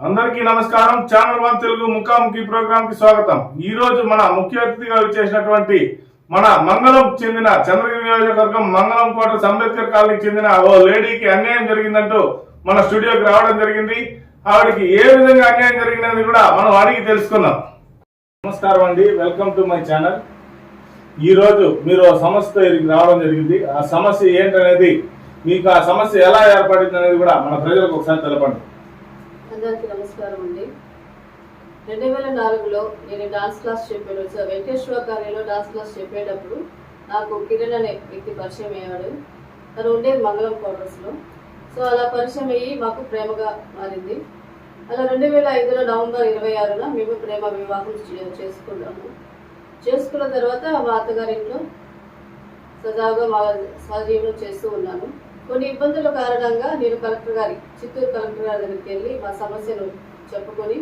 అందరికీ నమస్కారం. Channel one Telugu ముఖాముఖి ప్రోగ్రామ్కి స్వాగతం. ఈ రోజు మన ముఖ్య అతిథిగా వచ్చేసినటువంటి మన మంగళం చెందిన చంద్రగిరి నియోజకవర్గం మంగళం కోట అంబేద్కర్ కాలనీకి చెందిన ఓ లేడీకి అన్యాయం జరిగిందంటూ మన స్టూడియోకి రావడం జరిగింది. ఆవిడకి ఏ విధంగా అన్యాయం జరిగిందని కూడా మనం అడిగి తెలుసుకుందాం. నమస్కారం అండి. వెల్కమ్ టు మై ఛానల్ ఈ రోజు మీరు ఓ సమస్య ఇక్కడికి రావడం జరిగింది. ఆ సమస్య ఏంటనేది మీకు ఆ సమస్య ఎలా ఏర్పడింది అనేది కూడా మన ప్రజలకు ఒకసారి తెలపండి. అందరికీ నమస్కారం అండి. రెండు వేల నాలుగులో నేను డాన్స్ క్లాస్ చెప్పాను. సార్ వెంకటేశ్వర కార్యంలో డాన్స్ క్లాస్ చెప్పేటప్పుడు నాకు కిరణ్ అనే వ్యక్తి పరిచయం అయ్యాడు. తను ఉండేది మంగళం క్వార్టర్స్లో. సో అలా పరిచయం అయ్యి మాకు ప్రేమగా మారింది. అలా రెండు వేల ఐదులో నవంబర్ ఇరవై ఆరున మేము ప్రేమ వివాహం చే- చేసుకున్నాము. చేసుకున్న తర్వాత మా అత్తగారింట్లో సజావుగా మా సహజీవనం చేస్తూ ఉన్నాను. కొన్ని ఇబ్బందుల కారణంగా నేను కలెక్టర్ గారి చిత్తూరు కలెక్టర్ గారి దగ్గరికి వెళ్ళి మా సమస్యను చెప్పుకొని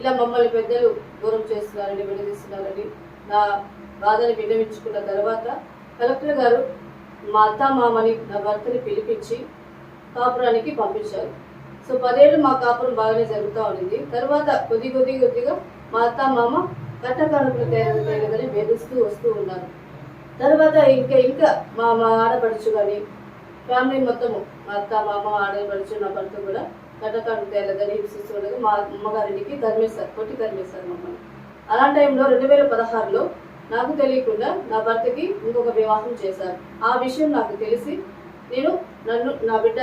ఇలా మమ్మల్ని పెద్దలు దూరం చేస్తున్నారని విడదీస్తున్నారని నా బాధని విన్నవించుకున్న తర్వాత కలెక్టర్ గారు మా అత్త మామని నా భర్తని పిలిపించి కాపురానికి పంపించారు. సో పదేళ్ళు మా కాపురం బాగానే జరుగుతూ ఉండింది. తర్వాత కొద్ది కొద్ది కొద్దిగా మా అత్త మామ తయారు తేలేదని వేధిస్తూ వస్తూ ఉన్నారు. తర్వాత ఇంకా ఇంకా మా మా ఆడపడుచు కానీ ఫ్యామిలీ మొత్తము మా అత్త మామ ఆడపడుచు నా భర్త కూడా కట్టకాడు తేలేదని హింసిస్తూ ఉండగా మా అమ్మగారింటికి తరిమేశారు కొట్టి ధర్మేశారు మమ్మల్ని. అలాంటి టైంలో రెండు వేల పదహారులో నాకు తెలియకుండా నా భర్తకి ఇంకొక వివాహం చేశారు. ఆ విషయం నాకు తెలిసి నేను నన్ను నా బిడ్డ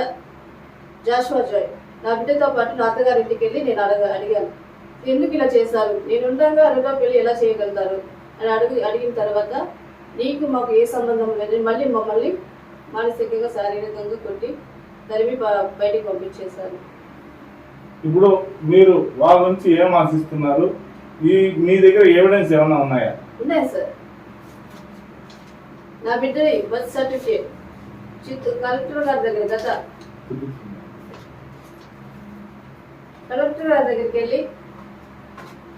జాషువా జాయ్ నా బిడ్డతో పాటు నా అత్తగారి ఇంటికి వెళ్ళి నేను అడగ అడిగాను. ఎందుకు ఇలా చేశారు? నేను ఉండగా రెండో పెళ్ళి ఎలా చేయగలుగుతారు? అని అడిగి అడిగిన తర్వాత నీకు మాకు ఏ సంబంధం లేదు మళ్ళీ మమ్మల్ని మానసికంగా శారీరకంగా కొట్టి తరిమి బయటికి పంపించేశారు. ఇప్పుడు మీరు వాళ్ళ నుంచి ఏం ఆశిస్తున్నారు? ఈ మీ దగ్గర ఎవిడెన్స్ ఏమైనా ఉన్నాయా? ఉన్నాయి సార్? నా బిడ్డని బర్త్ సర్టిఫికేట్ చిత్తూరు కలెక్టర్ గారి దగ్గర గత కలెక్టర్ గారి దగ్గరికి వెళ్ళి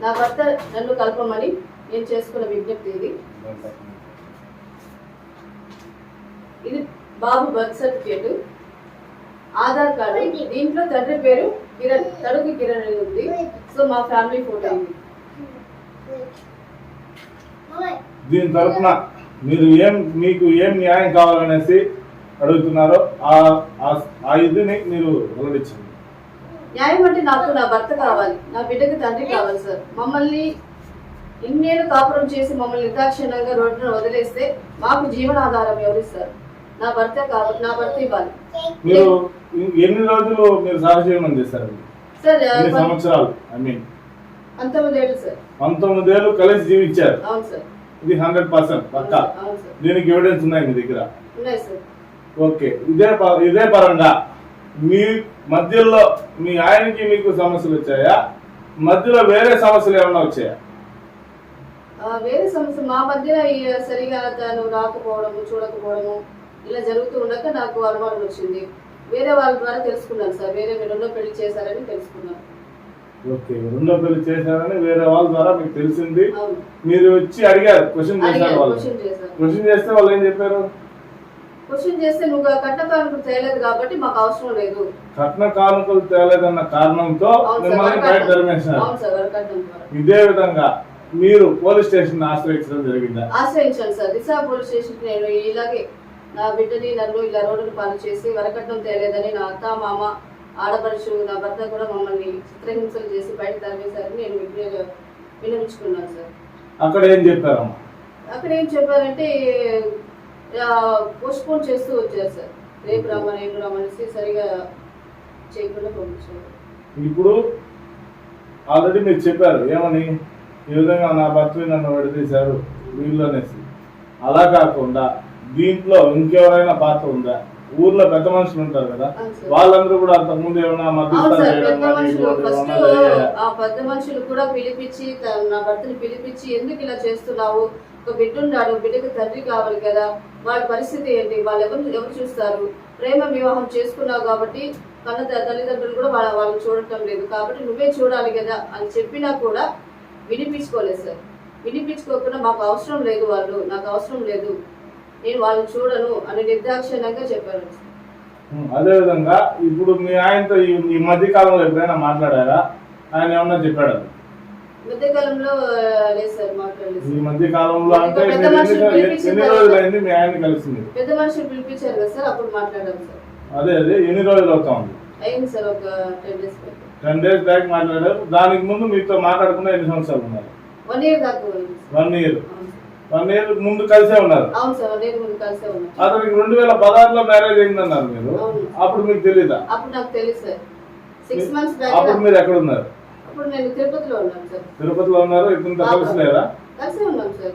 నా భర్త నన్ను కలపమని నేను చేసుకున్న విజ్ఞప్తి ఇది. ఇది బాబు బర్త్ సర్టిఫికేట్ ఆధార్ కార్డు దీంట్లో తండ్రి పేరు కిరణ్ తడుగు కిరణ్ అని ఉంది. సో మా ఫ్యామిలీ ఫోటో ఇది. దీని తరఫున మీరు ఏం మీకు ఏం న్యాయం కావాలనేసి అడుగుతున్నారో ఆ ఇదిని మీరు వెల్లడించండి. న్యాయం అంటే నాకు నా భర్త కావాలి నా బిడ్డకి తండ్రి కావాలి సార్. మమ్మల్ని ఇన్నేళ్ళు కాపురం చేసి మమ్మల్ని నిర్దాక్షిణ్యంగా రోడ్డున వదిలేస్తే మాకు జీవనాధారం ఎవరిస్తారు నా భర్త కావాలి నా భర్త ఇవ్వాలి. మీరు ఎన్ని రోజులు మీరు సహజీవనం చేశారు సార్ ఎన్ని సంవత్సరాలు? ఐ మీన్ పంతొమ్మిది ఏళ్ళు సార్. పంతొమ్మిది ఏళ్ళు కలిసి జీవించారు. అవును సార్. ఇది హండ్రెడ్ పర్సెంట్ పక్కా? దీనికి ఎవిడెన్స్ ఉన్నాయి మీ దగ్గర? ఉన్నాయి సార్. ఓకే. ఇదే ఇదే పరంగా మీ మధ్యలో మీ ఆయనకి మీకు సమస్యలు వచ్చాయా? మధ్యలో వేరే సమస్యలు ఏమైనా వచ్చాయా? వేరే సమస్య మా మధ్య ఈ సరిగా తను రాకపోవడము చూడకపోవడము ఇలా జరుగుతూ ఉండక నాకు అనుమానం వచ్చింది. వేరే వాళ్ళ ద్వారా తెలుసుకున్నాను సార్. వేరే రెండో పెళ్ళి చేశారని తెలుసుకున్నాను. ఓకే రెండో పెళ్ళి చేశారని వేరే వాళ్ళ ద్వారా మీకు తెలిసింది. మీరు వచ్చి అడిగారు క్వశ్చన్ చేశారు వాళ్ళు క్వశ్చన్ చేస్తే వాళ్ళు ఏం చెప్పారు? క్వశ్చన్ చేస్తే నువ్వు కట్టకాలకు చేయలేదు కాబట్టి మాకు అవసరం లేదు. కట్న కానుకలు తేలేదన్న కారణంతో మిమ్మల్ని బయట. తరిమేశారు. ఇదే విధంగా మీరు పోలీస్ స్టేషన్ ఆశ్రయించడం జరిగిందా? ఆశ్రయించాను సార్. దిశా పోలీస్ స్టేషన్కి నేను ఇలాగే నా బిడ్డని నన్ను ఇలా రోడ్డును పాలు చేసి వరకట్నం తేలేదని నా అత్త మామ ఆడపడుచు నా భర్త కూడా మమ్మల్ని చిత్రహింసలు చేసి బయట తరిమేశారని నేను విన్నవించుకున్నాను సార్. అక్కడ ఏం చెప్పారమ్మా? అక్కడ ఏం చెప్పారంటే పోస్ట్పోన్ చేస్తూ వచ్చారు సార్. రేపు రమ్మని రేపు రమ్మనేసి సరిగా చేయకుండా పంపించారు. ఇప్పుడు ఆల్రెడీ మీరు చెప్పారు ఏమని? ఈ విధంగా నా భర్త నన్ను విడదీశారు వీళ్ళు అనేసి. అలా కాకుండా దీంట్లో ఇంకెవరైనా పాత్ర ఉందా? ఊర్లో పెద్ద మనుషులు ఉంటారు కదా. వాళ్ళందరూ కూడా ఇటువంటి ఫస్ట్ ఏమైనా? ఆ పెద్ద మనుషులు కూడా పిలిపించి నా భర్తని పిలిపించి ఎందుకు ఇలా చేస్తున్నావు? ఒక బిడ్డ ఉన్నాడు బిడ్డకు తండ్రి కావాలి కదా. వాళ్ళ పరిస్థితి ఏంటి? వాళ్ళు ఎవరు ఎవరు చూస్తారు? ప్రేమ వివాహం చేసుకున్నావు కాబట్టి కన్న తల్లిదండ్రులు కూడా వాళ్ళ వాళ్ళు చూడటం లేదు. కాబట్టి నువ్వే చూడాలి కదా అని చెప్పినా కూడా వినిపించుకోలేదు సార్. వినిపించుకోకుండా మాకు అవసరం లేదు వాళ్ళు. నాకు అవసరం లేదు. నేను వాళ్ళని చూడను అని నిర్దాక్షిణ్యంగా చెప్పారు. అదే విధంగా ఇప్పుడు మీ ఆయనతో ఈ- మధ్య కాలంలో ఎప్పుడైనా మాట్లాడారా? ఆయన ఏమన్నా చెప్పాడు? మధ్యకాలంలో ఆ, లేదు సార్ మాట్లాడలేదు ఈ. మధ్య కాలంలో అంటే ఎన్ని మీ ఆయన కలిసింది? పెద్ద మనుషులు పిలిపించారు కదా సార్ అప్పుడు మాట్లాడాం సార్. అదే అదే ఎన్ని రోజులు అవుతా ఉంది? అయింది సార్ ఒక ten days back. Ten days back మాట్లాడారు. దానికి ముందు మీతో మాట్లాడుకున్న ఎన్ని సంవత్సరాలు ఉన్నారు? వన్ ఇయర్ దాకా. One year. వన్ ఇయర్ ముందు కలిసే ఉన్నారు. అవును సార్ వన్ ఇయర్ ముందు కలిసే ఉన్నాం అతనికి రెండు వేల పదహారులో మ్యారేజ్ అయిందన్నారు మీరు. అవును. అప్పుడు మీకు తెలీదా? అప్పుడు నాకు తెలుసు సార్. సిక్స్ మంత్స్ బ్యాక్ అప్పుడు మీరు ఎక్కడ ఉన్నారు? అప్పుడు నేను తిరుపతిలో ఉన్నాను సార్. తిరుపతిలో ఉన్నారు ఇతనితో కలిసి లేరా కలిసే ఉన్నాం సార్.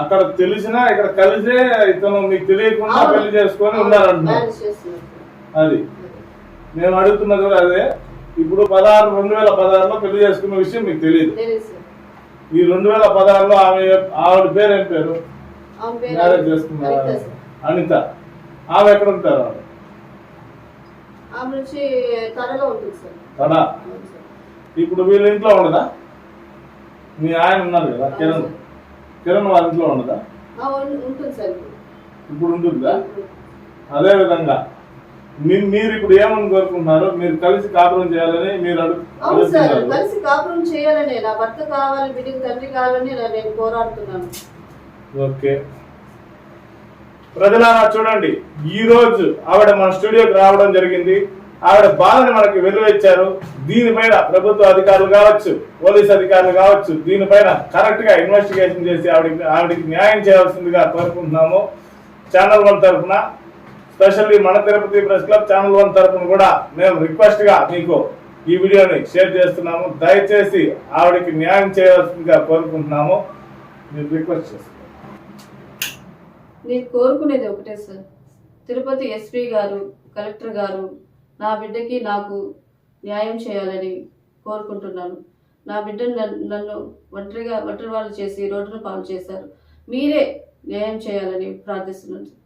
అక్కడ తెలిసినా ఇక్కడ కలిసే ఇతను మీకు తెలియకుండా అవును. పెళ్ళి చేసుకొని ఉన్నారంటున్నారు మ్యారేజ్ చేస్తున్నాం సార్. అది. మేము అడుగుతున్నది కూడా అదే. ఇప్పుడు పదహారు రెండు వేల పదహారులో పెళ్ళి చేసుకున్న విషయం మీకు తెలియదు తెలియదు సార్. ఈ రెండు వేల పదహారులో ఆమె ఆవిడ పేరు ఏం పేరు మ్యారేజ్ చేసుకున్నారు. అనిత ఆమె ఎక్కడ ఉంటారు తడ. ఇప్పుడు వీళ్ళ ఇంట్లో ఉండదా మీ ఆయన ఉన్నారు కదా కిరణ్. కిరణ్ వాళ్ళ ఇంట్లో ఉండదా ఇప్పుడు. ఉంటుందా. అదే విధంగా మీరు ఇప్పుడు ఏమని కోరుకుంటున్నారు? మీరు కలిసి కాపురం చేయాలని మీరు అవును సార్ కలిసి కాపురం చేయాలని నా భర్త కావాలి బిడ్డకి తండ్రి కావాలని నేను పోరాడుతున్నాను. ఓకే. ప్రజలారా చూడండి. ఈ రోజు ఆవిడ మన స్టూడియోకి రావడం జరిగింది. ఆవిడ బాధని మనకి వెలువచ్చారు దీనిపైన ప్రభుత్వ అధికారులు కావచ్చు పోలీస్ అధికారులు కావచ్చు దీనిపైన కరెక్ట్గా ఇన్వెస్టిగేషన్ చేసి ఆవిడకి ఆవిడకి న్యాయం చేయాల్సిందిగా కోరుకుంటున్నాము. ఛానల్ వన్ తరఫున స్పెషల్లీ మన Tirupati press club channel one తరఫున కూడా మేము రిక్వెస్ట్గా మీకు ఈ వీడియోని షేర్ చేస్తున్నాము. దయచేసి ఆవిడకి న్యాయం చేయాల్సిందిగా కోరుకుంటున్నాము. మీరు రిక్వెస్ట్ చేస్తున్నాం నేను కోరుకునేది ఒకటే సార్. తిరుపతి ఎస్పీ గారు కలెక్టర్ గారు నా బిడ్డకి నాకు న్యాయం చేయాలని కోరుకుంటున్నాను. నా బిడ్డను నన్ను- నన్ను ఒంటరిగా ఒంటరి వాళ్ళు చేసి రోడ్డును పాలు చేశారు. మీరే న్యాయం చేయాలని ప్రార్థిస్తున్నాను.